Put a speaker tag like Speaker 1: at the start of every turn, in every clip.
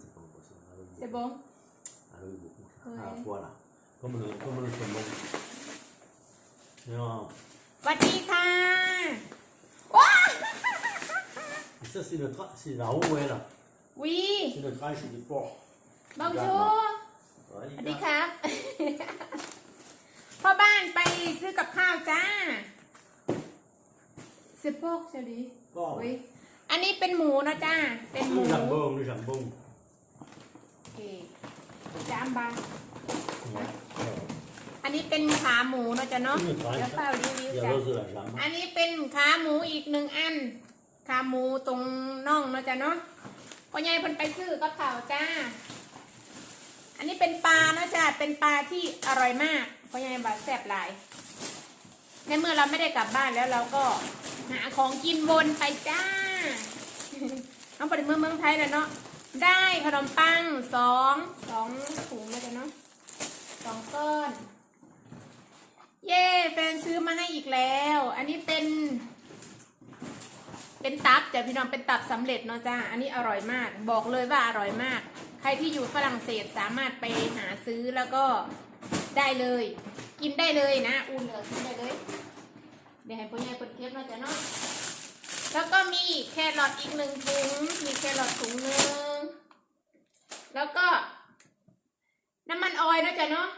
Speaker 1: c'est pas possible. Avec
Speaker 2: C'est
Speaker 1: beaucoup.
Speaker 2: bon
Speaker 1: Avec beaucoup.
Speaker 2: Ouais.
Speaker 1: Ah, voilà. Comme le, comme le saumon. Non.
Speaker 2: สวัสดีค่ะว้า
Speaker 1: Et ça, c'est le tra- c'est la haut, là.
Speaker 2: วี
Speaker 1: C'est le tranche du porc.
Speaker 2: บองชู
Speaker 1: Ouais,
Speaker 2: สวัสดี
Speaker 1: il
Speaker 2: ครับ พ่อบ้านไปซื้อกับข้าวจ้าเสปอกใช่ดิ
Speaker 1: Porc.
Speaker 2: อุ้ยอันนี้เป็นหมูนะจ้า เป็นหมู
Speaker 1: Le jambon, le jambon.
Speaker 2: โอเคจามบาง
Speaker 1: Ouais.
Speaker 2: อันนี้เป็นขาหมูนะจ๊ะเนาะ
Speaker 1: อืมขาย
Speaker 2: เดี๋ยวเปล่ารีวิว
Speaker 1: Il y a
Speaker 2: จ้ะ
Speaker 1: l'os de la jambe.
Speaker 2: อันนี้เป็นขาหมูอีกหนึ่งอัน ขาหมูตรงน่องนะจ๊ะเนาะพ่อใหญ่เพิ่นไปซื้อกับข้าวจ้า อันนี้เป็นปลานะจ๊ะเป็นปลาที่อร่อยมากพ่อใหญ่บาแซ่บหลาย ในเมื่อเราไม่ได้กลับบ้านแล้วเราก็หาของกินวนไปจ้าเอาไปถึงเมืองเมืองไทยแล้วเนาะ ได้ขนมปังสองสองถุงนะจ๊ะเนาะสองก้อน เย้แฟนซื้อมาให้อีกแล้ว อันนี้เป็น เป็นตับจ้ะพี่น้องเป็นตับสำเร็จเนาะจ้าอันนี้อร่อยมาก บอกเลยว่าอร่อยมาก ใครที่อยู่ฝรั่งเศสสามารถไปหาซื้อแล้วก็ได้เลย กินได้เลยนะอุ่นเหลือกินได้เลย เดี๋ยวให้พ่อใหญ่เปิดเทปเนาะจ้ะเนาะแล้วก็มีแครอทอีกหนึ่งถุง มีแครอทถุงหนึ่ง แล้วก็ น้ำมันออยล์นะจ๊ะเนาะ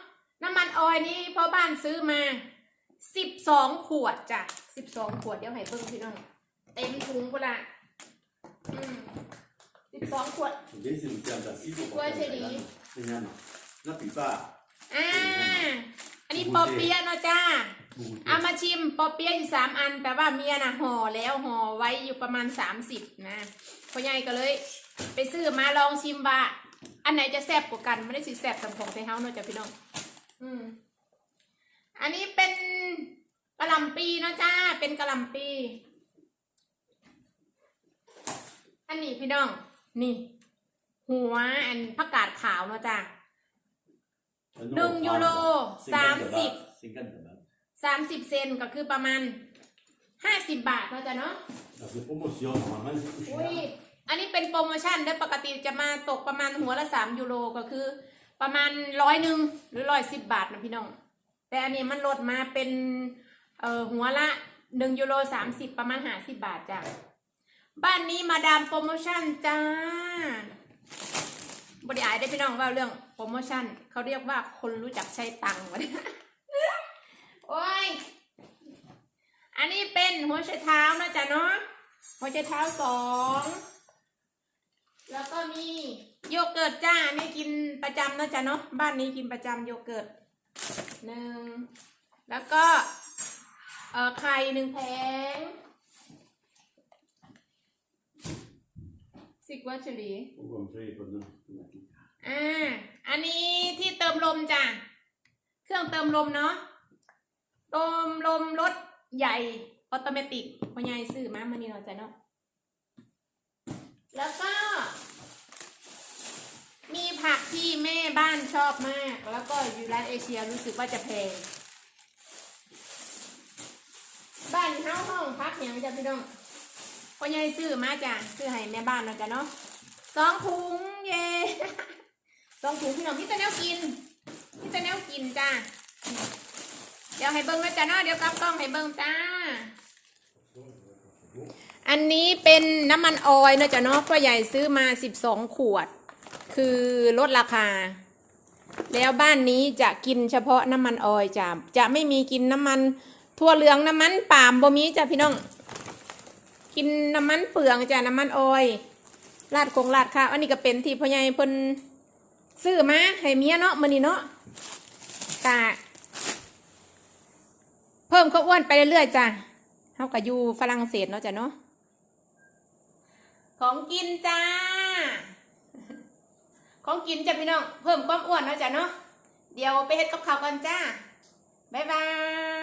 Speaker 2: น้ำมันออยล์นี่พ่อบ้านซื้อมาสิบสองขวดจ้ะสิบสองขวดเดี๋ยวให้เบิ้งพี่น้องเต็มถุงกูละอืมสิบสองขวด
Speaker 1: L'idée, c'est de faire de la cible pour
Speaker 2: Ouais,
Speaker 1: faire
Speaker 2: c'est
Speaker 1: de la
Speaker 2: dit.
Speaker 1: viande. C'est bien. La plupart.
Speaker 2: อ่าอันนี้ปอเปี๊ยะเนาะจ้า
Speaker 1: beaucoup de
Speaker 2: เอามาชิมปอเปี๊ยะอยู่สามอันแต่ว่าเมียน่ะห่อแล้วห่อไว้อยู่ประมาณสามสิบนะพ่อใหญ่ก็เลย ไปซื้อมาลองชิมว่า อันไหนจะแซ่บกว่ากันไม่ได้สิแซ่บสำของไทยเฮาเนาะจ้ะพี่น้อง อืม อันนี้เป็นกะหล่ำปีเนาะจ้า เป็นกะหล่ำปี อันนี้พี่น้อง นี่ หัวอันผักกาดขาวเนาะจ้า
Speaker 1: Un euro
Speaker 2: หนึ่ง
Speaker 1: trente,
Speaker 2: ยูโร
Speaker 1: cinquante
Speaker 2: สามสิบ
Speaker 1: bahts, cinquante bahts.
Speaker 2: สามสิบเซนก็คือประมาณห้าสิบบาทเนาะจ้ะเนาะ
Speaker 1: Dans ces promotions, normalement, c'est tout
Speaker 2: อุ้ย
Speaker 1: cher.
Speaker 2: อันนี้เป็นโปรโมชั่นและปกติจะมาตกประมาณหัวละสามยูโรก็คือ ประมาณร้อยหนึ่งหรือร้อยสิบบาทนะพี่น้อง แต่อันนี้มันลดมาเป็นเอ่อหัวละหนึ่งยูโรสามสิบประมาณห้าสิบบาทจ้ะบ้านนี้มาดามโปรโมชั่นจ้าบริอายได้พี่น้องว่าเรื่องโปรโมชั่นเขาเรียกว่าคนรู้จักใช้ตังค์วะโอ้ยอันนี้เป็นหัวไชเท้านะจ๊ะเนาะหัวไชเท้าสอง แล้วก็มีโยเกิร์ตจ้านี่กินประจำนะจ๊ะเนาะบ้านนี้กินประจำโยเกิร์ตหนึ่งแล้วก็เอ่อไข่หนึ่งแผงสิกว่าเฉลี
Speaker 1: Ou comme ça, il faut donner.
Speaker 2: อ่าอันนี้ที่เติมลมจ้ะเครื่องเติมลมเนาะเติมลมรถใหญ่ออโตเมติกพ่อใหญ่ซื้อมามานี่เนาะจ้ะเนาะ แล้วก็ มีผักที่แม่บ้านชอบมาก แล้วก็อยู่ร้านเอเชียรู้สึกว่าจะแพง บ้านเฮาห้องพักอย่างจ้ะพี่น้องพ่อใหญ่ซื้อมาจ้ะซื้อให้แม่บ้านนะจ้ะเนาะสองถุงเย่สองถุงพี่น้องพี่ตะแนวกินพี่ตะแนวกินจ้าเดี๋ยวให้เบิ้งนะจ้าเนาะเดี๋ยวกลับกล้องให้เบิ้งจ้า อันนี้เป็นน้ำมันออยล์นะจ้ะเนาะพ่อใหญ่ซื้อมาสิบสองขวด คือลดราคา แล้วบ้านนี้จะกินเฉพาะน้ำมันออยจ้ะจะไม่มีกินน้ำมันทั่วเหลืองน้ำมันปาล์มบ่มีจ้ะพี่น้อง กินน้ำมันเปลืองจ้ะน้ำมันออยล์ราดคงราดข้าวอันนี้ก็เป็นที่พ่อใหญ่เพิ่นซื้อมาให้เมียเนาะมื้อนี้เนาะกะเพิ่มข้าวอ้วนไปเรื่อยๆจ้ะเฮาก็อยู่ฝรั่งเศสเนาะจ้ะเนาะ ของกินจ้า ของกินจ้ะพี่น้อง เพิ่มความอ้วนนะจ้ะเนาะ เดี๋ยวไปเฮ็ดกับข้าวกันจ้า บ๊ายบาย